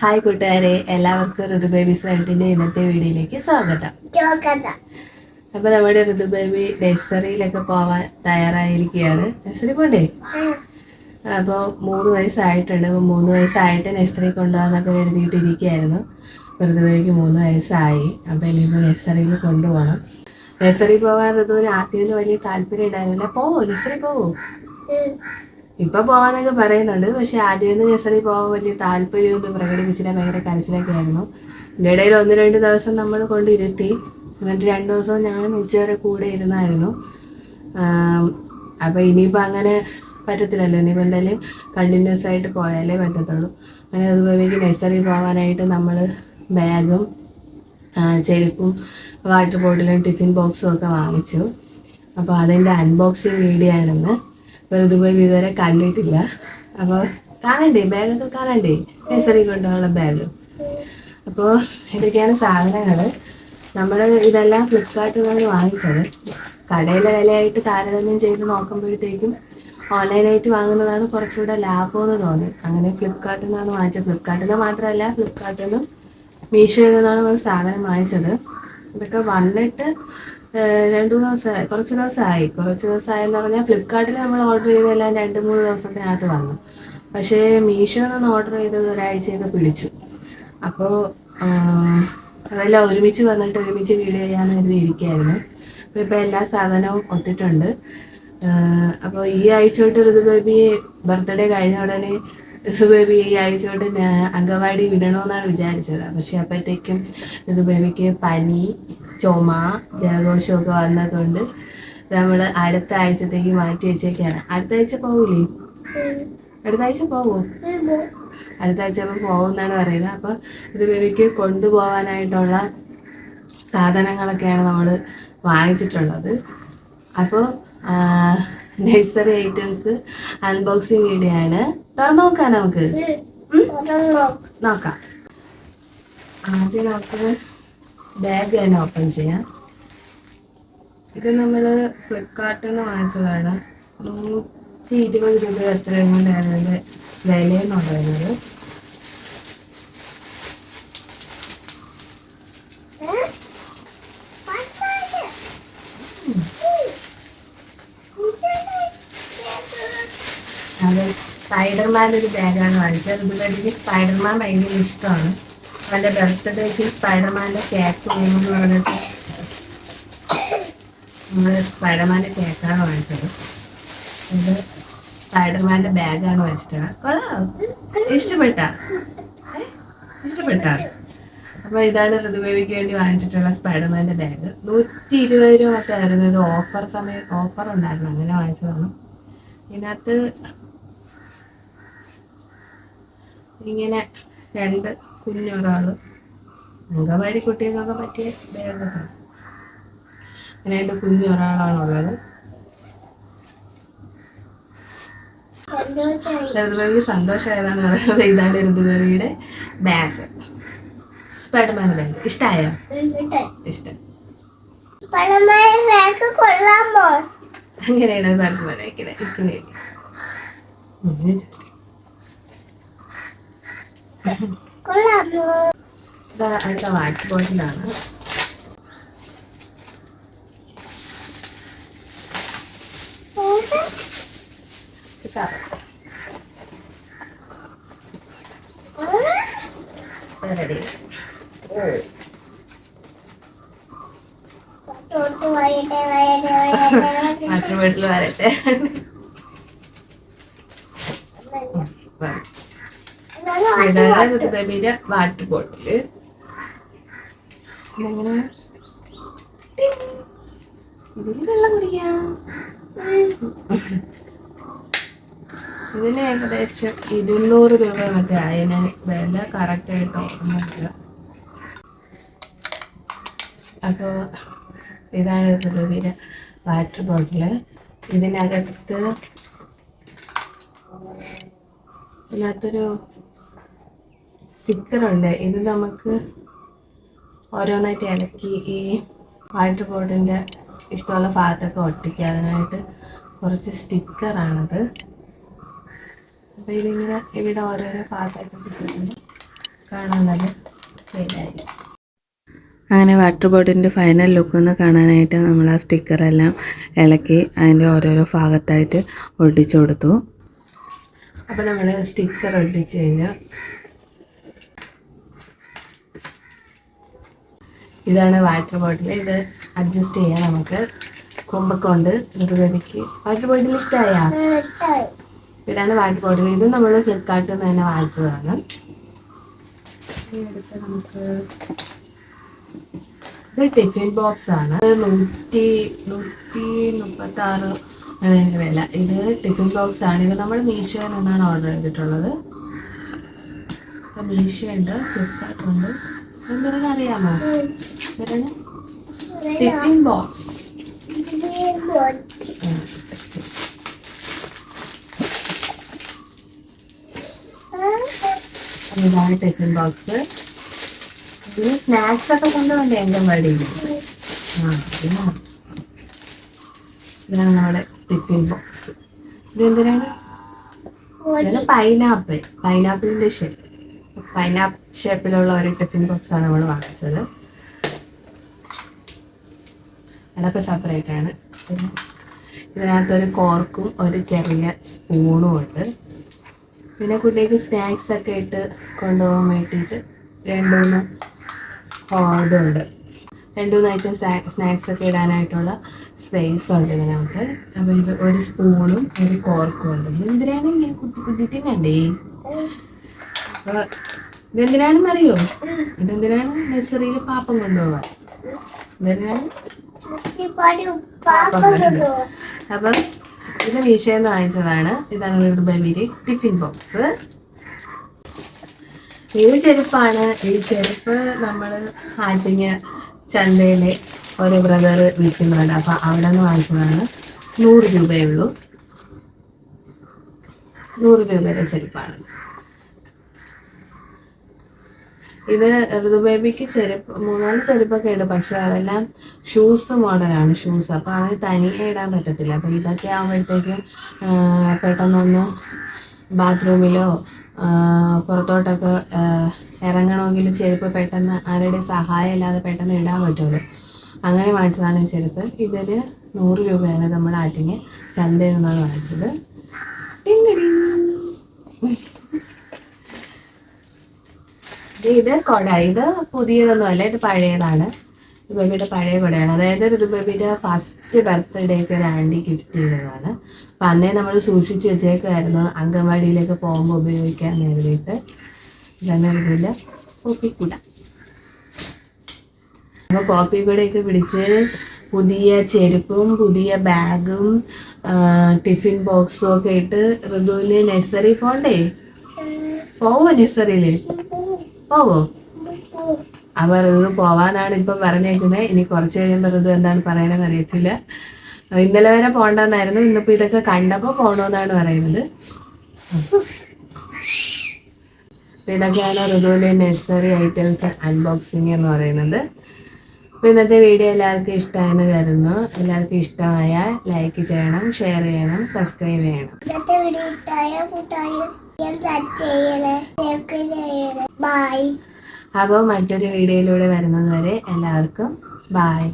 Hi കൂട്ടുകാരെ എല്ലാവർക്കും ഋതു babies വേൾഡിന്റെ ഇന്നത്തെ വീഡിയോയിലേക്ക് സ്വാഗതം. അപ്പൊ നമ്മുടെ ഋതു ബേബി നഴ്സറിയിലൊക്കെ പോവാൻ തയ്യാറായിരിക്കുകയാണ് നഴ്സറി പോണ്ടേ? അപ്പോൾ മൂന്ന് വയസ്സായിട്ടുണ്ട്. അപ്പോൾ മൂന്ന് വയസ്സായിട്ട് നഴ്സറി കൊണ്ടുപോകാന്നൊക്കെ കരുതിയിട്ടിരിക്കുകയായിരുന്നു. അപ്പോൾ ഋതുബേബിക്ക് മൂന്ന് വയസ്സായി. അപ്പോൾ ഇനിയിപ്പോൾ നഴ്സറിയിൽ കൊണ്ടുപോകണം. നഴ്സറി പോകാൻ ഋതുവിന് ആദ്യം വലിയ താല്പര്യം ഉണ്ടായിരുന്നില്ല. പോവോ നഴ്സറി പോവോ? ഇപ്പൊ പോവാന്നൊക്കെ പറയുന്നുണ്ട്. പക്ഷെ ആദ്യം നഴ്സറി പോകാൻ വലിയ താല്പര്യമൊന്നും പ്രകടിപ്പിച്ചില്ല. ഭയങ്കര കരച്ചിലൊക്കെ ആയിരുന്നു ഇതിന്റെ ഇടയിൽ ഒന്ന് രണ്ട് ദിവസം നമ്മൾ കൊണ്ടിരുത്തി എന്നിട്ട് രണ്ട് ദിവസവും ഞങ്ങൾ ഉച്ചവരെ കൂടെ ഇരുന്നായിരുന്നു. അപ്പോൾ അപ്പൊ ഇനിയിപ്പോൾ അങ്ങനെ പറ്റത്തില്ലല്ലോ. ഇനിയിപ്പോൾ എന്തായാലും കണ്ടിന്യൂസ് ആയിട്ട് പോയാലേ പറ്റത്തുള്ളൂ. അങ്ങനെ അതുപോലെ നഴ്സറി പോകാനായിട്ട് നമ്മൾ ബാഗും ചെരുപ്പും വാട്ടർ ബോട്ടിലും ടിഫിൻ ബോക്സും ഒക്കെ വാങ്ങിച്ചു. അപ്പോൾ അതിന്റെ അൺബോക്സിങ് വീഡിയോ ആണെന്ന്. വെറുതെ പോയി ഇതുവരെ കണ്ടിട്ടില്ല. അപ്പോൾ കാണണ്ടേ? ബാഗൊക്കെ കാണണ്ടേ? നഴ്സറി കൊണ്ടുള്ള ബാഗ് അപ്പോൾ ഇതൊക്കെയാണ് സാധനങ്ങൾ നമ്മൾ ഇതെല്ലാം ഫ്ലിപ്കാർട്ടിൽ നിന്ന് വാങ്ങിച്ചത്. കടയിലെ വിലയായിട്ട് താരതമ്യം ചെയ്ത് നോക്കുമ്പോഴത്തേക്കും ഓൺലൈനായിട്ട് വാങ്ങുന്നതാണ് കുറച്ചുകൂടെ ലാഭമെന്ന് തോന്നി അങ്ങനെ ഫ്ലിപ്കാർട്ടിൽ നിന്നാണ് വാങ്ങിച്ചത്. ഫ്ലിപ്കാർട്ടിൽ നിന്ന് മാത്രമല്ല ഫ്ലിപ്കാർട്ടിൽ നിന്നും മീഷോയിൽ നിന്നാണ് നമ്മൾ സാധനം വാങ്ങിച്ചത്. ഇതൊക്കെ വന്നിട്ട് രണ്ട് മൂന്ന് ദിവസമായി കുറച്ച് ദിവസമായി. കുറച്ച് ദിവസമായെന്ന് പറഞ്ഞാൽ ഫ്ലിപ്കാർട്ടിൽ നമ്മൾ ഓർഡർ ചെയ്തെല്ലാം രണ്ട് മൂന്ന് ദിവസത്തിനകത്ത് വന്നു. പക്ഷേ മീഷോയിൽ നിന്ന് ഓർഡർ ചെയ്തത് ഒരാഴ്ചയൊക്കെ പിടിച്ചു. അപ്പോൾ അതെല്ലാം ഒരുമിച്ച് വന്നിട്ട് ഒരുമിച്ച് വീഡിയോ ചെയ്യാമെന്ന് കരുതി ഇരിക്കുകയായിരുന്നു അപ്പോൾ ഇപ്പോൾ എല്ലാ സാധനവും ഒത്തിട്ടുണ്ട്. അപ്പോൾ ഈ ആഴ്ച തൊട്ട് ഋതു ബേബി ബർത്ത്ഡേ കഴിഞ്ഞ ഉടനെ ബേബി ഈ ആഴ്ച തൊട്ട് അംഗൻവാടി വിടണമെന്നാണ് വിചാരിച്ചത്. പക്ഷേ അപ്പോഴത്തേക്കും ഋതു ബേബിക്ക് പനി ചുമ ജലദോഷമൊക്കെ വന്നതുകൊണ്ട് നമ്മൾ അടുത്ത ആഴ്ചത്തേക്ക് മാറ്റി വെച്ചേക്കാണ്. അടുത്ത ആഴ്ച പോവില്ലേ അടുത്ത ആഴ്ച പോവോ? അടുത്ത ആഴ്ച അപ്പം പോകുമെന്നാണ് പറയുന്നത്. അപ്പം ഇത് ബേബിക്ക് കൊണ്ടുപോകാനായിട്ടുള്ള സാധനങ്ങളൊക്കെയാണ് നമ്മൾ വാങ്ങിച്ചിട്ടുള്ളത്. അപ്പോൾ നഴ്സറി ഐറ്റംസ് അൺബോക്സിങ് വീഡിയോ ആണ് തുറന്നു നോക്കാം നമുക്ക്. നോക്കാം. ആദ്യം നമുക്ക് ബാഗ് ഞാൻ ഓപ്പൺ ചെയ്യാം. ഇത് നമ്മൾ ഫ്ലിപ്കാർട്ടിൽ നിന്ന് വാങ്ങിച്ചതാണ്. നൂറ്റി ഇരുപത് രൂപ എത്രയും കൊണ്ടാണ് അതിന്റെ വിലയെന്ന് പറയുന്നത് അത് സ്പൈഡർമാന്റെ ഒരു ബാഗാണ് വാങ്ങിച്ചത്. അതുപോലെ സ്പൈഡർമാൻ ഭയങ്കര ഇഷ്ടമാണ്. അവന്റെ ബർത്ത്ഡേക്ക് സ്പൈഡർമാന്റെ കേക്ക് വേണമെന്ന് പറഞ്ഞിട്ട് നമ്മൾ സ്പൈഡർമാന്റെ കേക്കാണ് വാങ്ങിച്ചത്. ഇത് സ്പൈഡർമാന്റെ ബാഗാണ് വാങ്ങിച്ചിട്ടുള്ളത് കൊള്ളാം. ഇഷ്ടപ്പെട്ട. ഇഷ്ടപ്പെട്ട. അപ്പോൾ ഇതാണ് ഋതുവേവിക്ക് വേണ്ടി വാങ്ങിച്ചിട്ടുള്ള സ്പൈഡർമാന്റെ ബാഗ് നൂറ്റി ഇരുപത് രൂപ മറ്റായിരുന്നു ഇത് ഓഫർ സമയം ഓഫർ ഉണ്ടായിരുന്നു. അങ്ങനെ വാങ്ങിച്ചതാണ്. ഇതിനകത്ത് ഇങ്ങനെ രണ്ട് കുഞ്ഞൊരാൾ. അംഗൻവാടി കുട്ടികൾക്കൊക്കെ പറ്റിയ ബാഗൊക്കെ അങ്ങനെ എന്റെ കുഞ്ഞൊരാളാണുള്ളത്. ഋതുബേബിക്ക് സന്തോഷമായതാണ് പറയുന്നത്. ഇതാണ് ഋതുബേബിയുടെ ബാഗ് സ്പൈഡർമാൻ ബാഗ് ഇഷ്ടമായോ ഇഷ്ടം. അങ്ങനെയാണ് സ്പൈഡർമാൻ ബാഗിനെ ഇങ്ങനെ കൊള്ളാമോ ഇതാ അടുത്ത വാട്ടർ ബോട്ടിലാണ് റെഡി വാട്ടർ ബോട്ടിൽ വരട്ടെ. വാട്ടർ ബോട്ടിൽ ഇതെങ്ങനെ ഇതിൽ വെള്ളം കുടിക്കാം. ഇതിന് ഏകദേശം ഇരുന്നൂറ് രൂപ മറ്റേ അതിന് വില കറക്റ്റായിട്ട് ഓർമ്മയില്ല അപ്പോൾ ഇതാണ് ഋതുബിയുടെ വാട്ടർ ബോട്ടിൽ ഇതിനകത്ത് ഇതിനകത്തൊരു സ്റ്റിക്കറുണ്ട് ഇത് നമുക്ക് ഓരോന്നായിട്ട് ഇളക്കി ഈ വാട്ടർ ബോർഡിന്റെ ഇഷ്ടമുള്ള ഭാഗത്തൊക്കെ ഒട്ടിക്കാനായിട്ട് കുറച്ച് സ്റ്റിക്കറാണത് അപ്പോൾ ഇതിങ്ങനെ ഇവിടെ ഓരോരോ ഭാഗത്തായിട്ട് ഒട്ടിച്ചിട്ടുണ്ട് കാണാൻ നല്ല ശരിയായിരിക്കും അങ്ങനെ വാട്ടർ ബോട്ടിന്റെ ഫൈനൽ ലുക്ക് ഒന്ന് കാണാനായിട്ട് നമ്മൾ ആ സ്റ്റിക്കറെല്ലാം ഇളക്കി അതിന്റെ ഓരോരോ ഭാഗത്തായിട്ട് ഒട്ടിച്ചു കൊടുത്തു. അപ്പോൾ നമ്മൾ സ്റ്റിക്കർ ഒട്ടിച്ച് കഴിഞ്ഞു. ഇതാണ് വാട്ടർ ബോട്ടിൽ. ഇത് അഡ്ജസ്റ്റ് ചെയ്യാം നമുക്ക്. കൊമ്പൊക്കെ ഉണ്ട്. ഋതുബേബിക്ക് വാട്ടർ ബോട്ടിൽ ഇഷ്ടമായ. ഇതാണ് വാട്ടർ ബോട്ടിൽ. ഇത് നമ്മൾ ഫ്ലിപ്കാർട്ടിൽ നിന്ന് തന്നെ വാങ്ങിച്ചതാണ്. നമുക്ക് ഇത് ടിഫിൻ ബോക്സ് ആണ്. നൂറ്റി നൂറ്റി മുപ്പത്തി ആറ് വില. ഇത് ടിഫിൻ ബോക്സ് ആണ്. ഇത് നമ്മൾ മീഷോയിൽ നിന്നാണ് ഓർഡർ ചെയ്തിട്ടുള്ളത്. മീഷോ ഉണ്ട് ഫ്ലിപ്കാർട്ട് ഉണ്ട് എന്തെങ്കിലും അറിയാമോ? എന്താണ് ടിഫിൻ ബോക്സ്. ഇതാണ് ടിഫിൻ ബോക്സ്. ഇതിന് സ്നാക്സ് ഒക്കെ കൊണ്ടുവന്നേ വഴിയിൽ ആ ഇതാണ്. നമ്മുടെ ടിഫിൻ ബോക്സ്. ഇതെന്തിനാണ്. ഇതാണ് പൈനാപ്പിൾ. പൈനാപ്പിളിന്റെ ഷേപ്പ് പൈനാപ്പിൾ ഷേപ്പിലുള്ള ഒരു ടിഫിൻ ബോക്സ് ആണ് നമ്മൾ വാങ്ങിച്ചത്. അതൊക്കെ സെപ്പറേറ്റ് ആണ്. ഇതിനകത്തൊരു കോർക്കും ഒരു ചെറിയ സ്പൂണും ഉണ്ട്. പിന്നെ കുട്ടിക്ക് സ്നാക്സ് ഒക്കെ ഇട്ട് കൊണ്ടുപോകാൻ വേണ്ടിയിട്ട് രണ്ട് മൂന്ന് ഹോർഡുണ്ട് രണ്ട് മൂന്ന് ഐറ്റം സ്നാക്സ് ഒക്കെ ഇടാനായിട്ടുള്ള സ്പേസ് ഉണ്ട് ഇതിനകത്ത്. അപ്പോൾ ഇത് ഒരു സ്പൂണും ഒരു കോർക്കും ഉണ്ട്. എന്തിനാണ് ഇങ്ങനെ കുത്തി കുത്തി തിന്നണ്ടേ അപ്പോൾ ഇതെന്തിനാണെന്ന് അറിയോ ഇതെന്തിനാണ് നഴ്സറിയിൽ പാപ്പം കൊണ്ടുപോകാൻ? കൊണ്ടുപോകും. അപ്പം ഇത് മീഷയിൽ നിന്ന് വാങ്ങിച്ചതാണ്. ഇതാണ് ബബിയുടെ ടിഫിൻ ബോക്സ്. ഏത് ചെരുപ്പാണ്. ഈ ചെരുപ്പ് നമ്മൾ ആറ്റിങ്ങ ചന്തയിലെ ഒരു ബ്രദർ വിൽക്കുന്നുണ്ട് അപ്പൊ അവിടെ നിന്ന് വാങ്ങിച്ചതാണ്. നൂറ് രൂപയേ ഉള്ളൂ. നൂറ് രൂപയുടെ ചെരുപ്പാണ്. ഇത് ഋതു ബേബിക്ക് ചെരുപ്പ് മൂന്നാൽ ചെരുപ്പൊക്കെ ഉണ്ട്. പക്ഷെ അതെല്ലാം ഷൂസ് മോഡലാണ് ഷൂസ് അപ്പൊ അവന് തനിയെ ഇടാൻ പറ്റത്തില്ല. അപ്പൊ ഇതൊക്കെ ആകുമ്പോഴത്തേക്കും പെട്ടെന്നൊന്ന് ബാത്റൂമിലോ പുറത്തോട്ടൊക്കെ ഇറങ്ങണമെങ്കിൽ ചെരുപ്പ് പെട്ടെന്ന് ആരുടെ സഹായം ഇല്ലാതെ പെട്ടെന്ന് ഇടാൻ പറ്റുള്ളൂ. അങ്ങനെ വാങ്ങിച്ചതാണ് ഈ ചെരുപ്പ്. ഇതിൽ നൂറ് രൂപയാണ് നമ്മൾ ആറ്റിങ്ങ് ചന്തയിൽ നിന്നാണ് വാങ്ങിച്ചത്. ഇത് കൊട. ഇത് പുതിയതൊന്നും അല്ല ഇത് പഴയതാണ്. ഋതുബേബിയുടെ പഴയ കൊടയാണ്. അതായത് ഋതുബേബിയുടെ ഫസ്റ്റ് ബർത്ത്ഡേക്ക് ഒരു ആന്റി ഗിഫ്റ്റ് ചെയ്തതാണ്. അപ്പം അന്നേ നമ്മൾ സൂക്ഷിച്ച് വെച്ചേക്കായിരുന്നു അംഗൻവാടിയിലേക്ക് പോകുമ്പോൾ ഉപയോഗിക്കാൻ കരുതിയിട്ട് ഇതാണ് ഋതുവിന്റെ കോപ്പിക്കുട അപ്പോൾ കോപ്പിക്കുടയൊക്കെ പിടിച്ച് പുതിയ ചെരുപ്പും പുതിയ ബാഗും ടിഫിൻ ബോക്സും ഒക്കെ ഇട്ട് ഋതുവിന് നഴ്സറി പോണ്ടേ? പോവോ നഴ്സറിയിൽ പോവോ? അവർ ഇത് പോവാനാണ് ഇപ്പൊ പറഞ്ഞേക്കുന്നത് ഇനി കുറച്ച് കഴിയുമ്പോൾ ഇത് എന്താണ് പറയണെന്ന് അറിയത്തില്ല. ഇന്നലെ വരെ പോണ്ടെന്നായിരുന്നു. ഇന്നിപ്പോ ഇതൊക്കെ കണ്ടപ്പോ പോണോന്നാണ് പറയുന്നത്. ഇതൊക്കെയാണ് ഋതുവിന്റെ നഴ്സറി ഐറ്റംസ് അൺബോക്സിങ് എന്ന് പറയുന്നത്. അപ്പൊ ഇന്നത്തെ വീഡിയോ എല്ലാവർക്കും ഇഷ്ടമായെന്ന് കരുതുന്നു. എല്ലാവർക്കും ഇഷ്ടമായാൽ ലൈക്ക് ചെയ്യണം ഷെയർ ചെയ്യണം സബ്സ്ക്രൈബ് ചെയ്യണം. അപ്പോൾ മറ്റൊരു വീഡിയോയിലൂടെ വരുന്നത് വരെ എല്ലാവർക്കും ബായ്